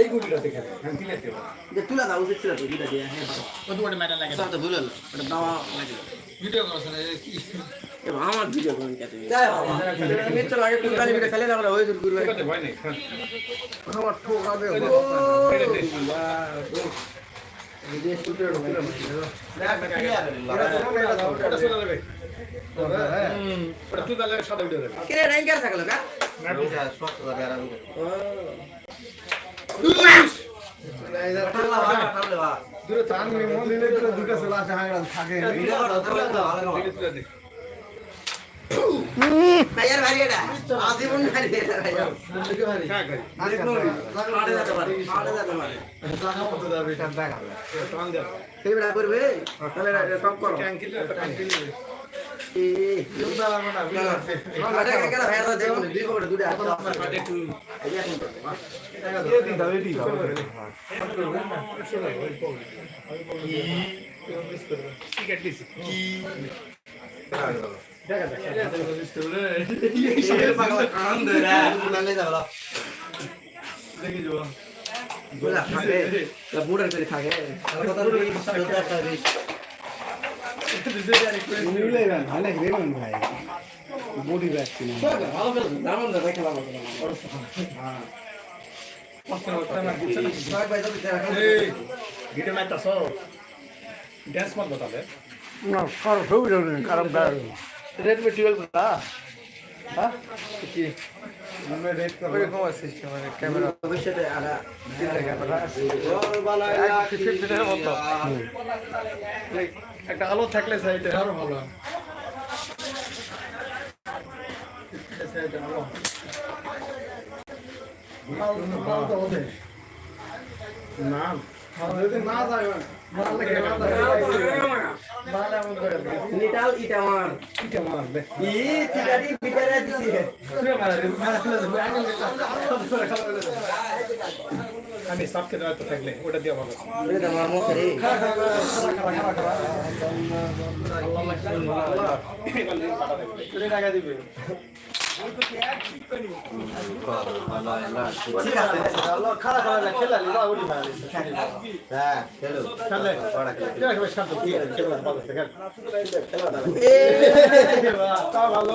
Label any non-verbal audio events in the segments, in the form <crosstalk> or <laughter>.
এই গুটিটাতে খেলে হ্যাঁ ঠিক আছে যে তুলা দাও উচিত ছিল। তো দিয়ে হ্যাঁ ভালো সব তো ভুল হলো ওটা দাওয়া লাগে ভিডিও করছ না কি? আমার ভিডিও কোন কাছে তাই বাবা। মিত্র লাগে তুমি কালি ভিডিও খেলে না ওই দূর করতে ভয় নেই আমার ঠোকাবে এটা ভিডিও শুটে এটা শোনা যাবে ওটা তুই তাহলে সাদা ভিডিও দেবে কিরে র্যাঙ্কার থাকল কা দূরে চান মন দিলে তো দুটো চলে আসে হাঙ্গা থাকে ভাইয়ার ভাই এটা? আজীবন ভাই এটা ভাইয়া। হ্যাঁ করি আড়ে যেতে পারে। আড়ে যেতে পারে। টাকা মতো যাবে। এটা দেখাবে টান করবে? তাহলে টপ করো। ট্যাঙ্কিলে ট্যাঙ্কিলে দেখো যাব বুঝলা খাবে তা বুড়ার করে খাবে ভালো করে দাম না দেখে ভালো করে ভাই ভাই তাহলে না রেডমি টুয়েলভ না হ্যাঁ ভবিষ্যতে একটা আলো থাকলে সাইডে আরও ভালো হয় না না যায় নিটাল ইটা আমার ই ঠিকারি বিটারে দিছি আমি সাপকে দায়িত্ব থাকলে ওটা দিয়ে ভালো। হ্যাঁ ভালো।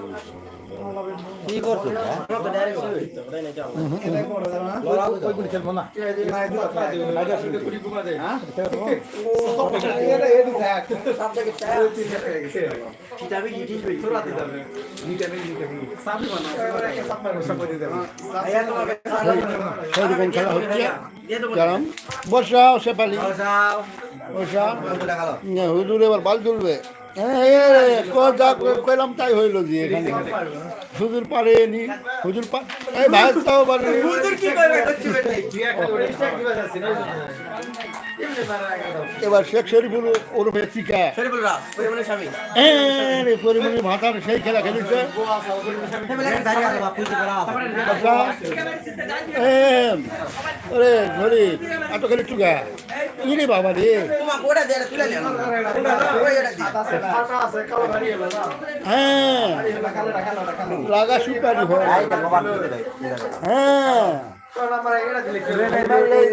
কো করছ বর্ষা বন্ধুটা গেল না, হুজুর এবার বাল তুলবে হ্যাঁ, কইলাম তাই হইল যে এখানে হুজুর পারেনি হুজুর পা এই ভাই তাও পারে হুজুর কি বেটি এবার শেখ শরীফুল ওরফে চিকা শরীফুল রাজ এ রে ভাতার সেই খেলা খেলেছে। বর্ষা ওরে ধরি এত খেলে চুকা ইরে বাবা রে। হ্যাঁ লাগা সুপারি হয়। হ্যাঁ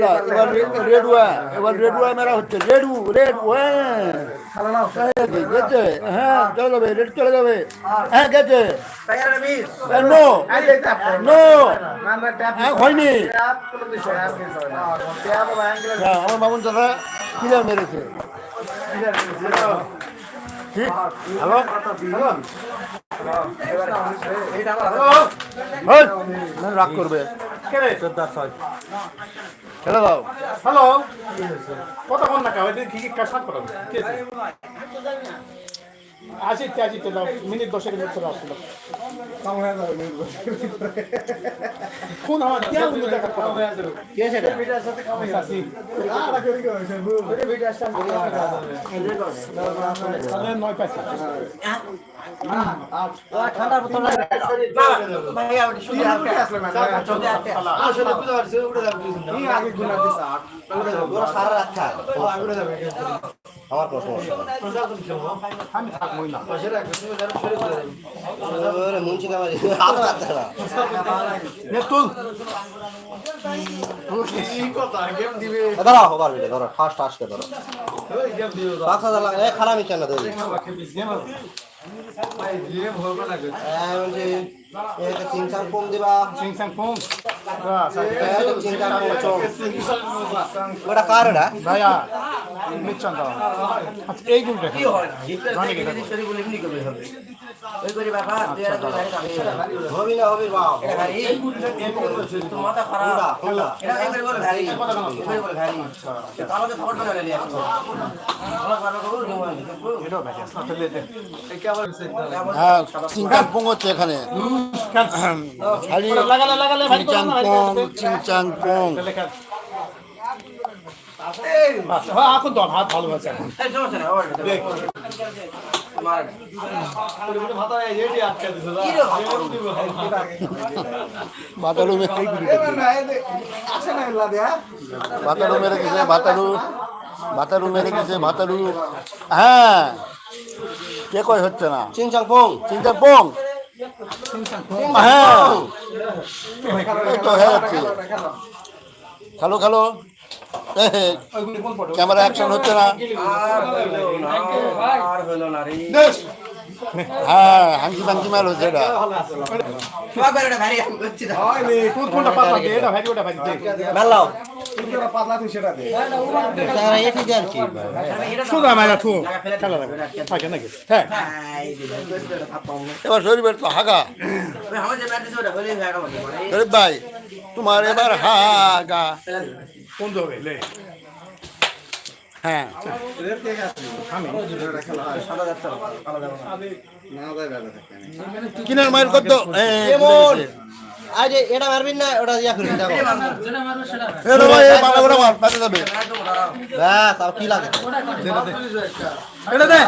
হ্যাঁ হ্যাঁ হ্যাঁ হ্যাঁ হ্যাঁ আমার মামুন দাদা ক্লিয়ার মেরেছে হ্যালো হ্যালো রাগ করবে দাও। হ্যালো? কত ফোন না কাবে কি কি কাজ করো কে আসি আসি তো মিনিট দশেক মিনিট চলে আসলো। কোন আমার क्या বন্ধু দেখা কে সেটা? আসি তাহলে নয় পয়সা। ভাইয়া ওটা শুধু হালকা চোখে হাতে আমার প্রশ্ন ধরো ধরো ফার্স্ট আসকে ধরো। পাঁচ হাজার লাগে খারাপ ইচ্ছা না ধরি চিংচাং দিবা। চিংচাং কম ওটা কার ভাইয়া। নিচ্ছন দাও আচ্ছা এই গুলটা কি হয়? জানি কি শরীর বলে এমনি করবে হবে ওই করে বাবা তুই আর তো গাড়ি চাবি হবি না হবি বাপ। এটা গাড়ি তো মাথা খারাপ। এটা একবার বলে গাড়ি একবার বলে গাড়ি তাহলে তো খবর করে নিয়ে আসব আমার বাবা কবুল জমা এটাও ভাই আসলে দে দে হ্যাঁ চিংচাং পং এখানে। খালি লাগালে লাগালে ভাই চিংচাং পং চিংচাং পং। বাস এখন তো হাত ভালো আছে বাতালু মেরে বাতালু মেরে গেছে বাতালু বাতালু মেরে গেছে বাতালু হ্যাঁ কে কয় হচ্ছে না চিংচাং পং। চিংচাং পং হ্যাঁ। এই তো হয়ে খালো খালো। <laughs> ক্যামেরা অ্যাকশন হচ্ছে না। হ্যাঁ হাঙ্কি হচ্ছে এবার শরীরের তো হাগা। শরীফ ভাই তোমার এবার হাগা। কোন হবে লে। হ্যাঁ। কিনার মাইল কত? আজ এটা মারবি না ওটা ইয়া দেখো ভাই করে পাতে যাবে। ব্যাস আর কি লাগে? এটা দে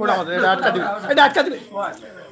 ওটা আমাদের এটা আটকা দিবি এটা আটকা দিবি।